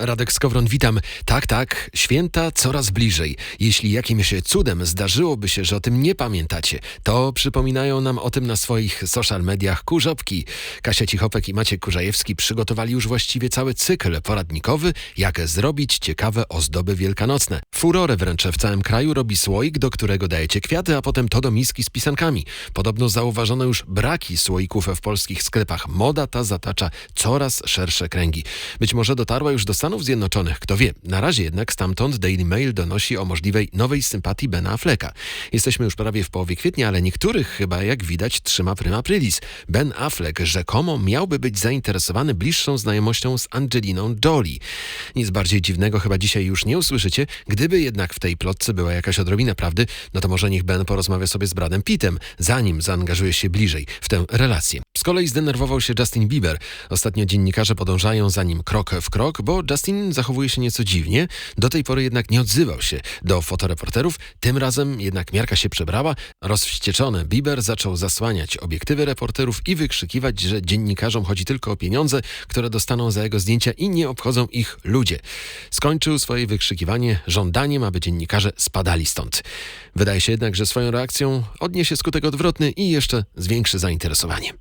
Radek Skowron, witam. Tak, tak, święta coraz bliżej. Jeśli jakimś cudem zdarzyłoby się, że o tym nie pamiętacie, to przypominają nam o tym na swoich social mediach kurzopki. Kasia Cichopek i Maciek Kurzajewski przygotowali już właściwie cały cykl poradnikowy, jak zrobić ciekawe ozdoby wielkanocne. Furorę wręcz w całym kraju robi słoik, do którego dajecie kwiaty, a potem to do miski z pisankami. Podobno zauważono już braki słoików w polskich sklepach. Moda ta zatacza coraz szersze kręgi. Być może dotarła już do Stanów Zjednoczonych, kto wie. Na razie jednak stamtąd Daily Mail donosi o możliwej nowej sympatii Bena Afflecka. Jesteśmy już prawie w połowie kwietnia, ale niektórych chyba, jak widać, trzyma prima aprilis. Ben Affleck rzekomo miałby być zainteresowany bliższą znajomością z Angeliną Jolie. Nic bardziej dziwnego chyba dzisiaj już nie usłyszycie. Gdyby jednak w tej plotce była jakaś odrobina prawdy, no to może niech Ben porozmawia sobie z Bradem Pittem, zanim zaangażuje się bliżej w tę relację. Z kolei zdenerwował się Justin Bieber. Ostatnio dziennikarze podążają za nim krok w krok, bo Justin zachowuje się nieco dziwnie. Do tej pory jednak nie odzywał się do fotoreporterów. Tym razem jednak miarka się przebrała. Rozwścieczony Bieber zaczął zasłaniać obiektywy reporterów i wykrzykiwać, że dziennikarzom chodzi tylko o pieniądze, które dostaną za jego zdjęcia i nie obchodzą ich ludzie. Skończył swoje wykrzykiwanie żądaniem, aby dziennikarze spadali stąd. Wydaje się jednak, że swoją reakcją odniesie skutek odwrotny i jeszcze zwiększy zainteresowanie.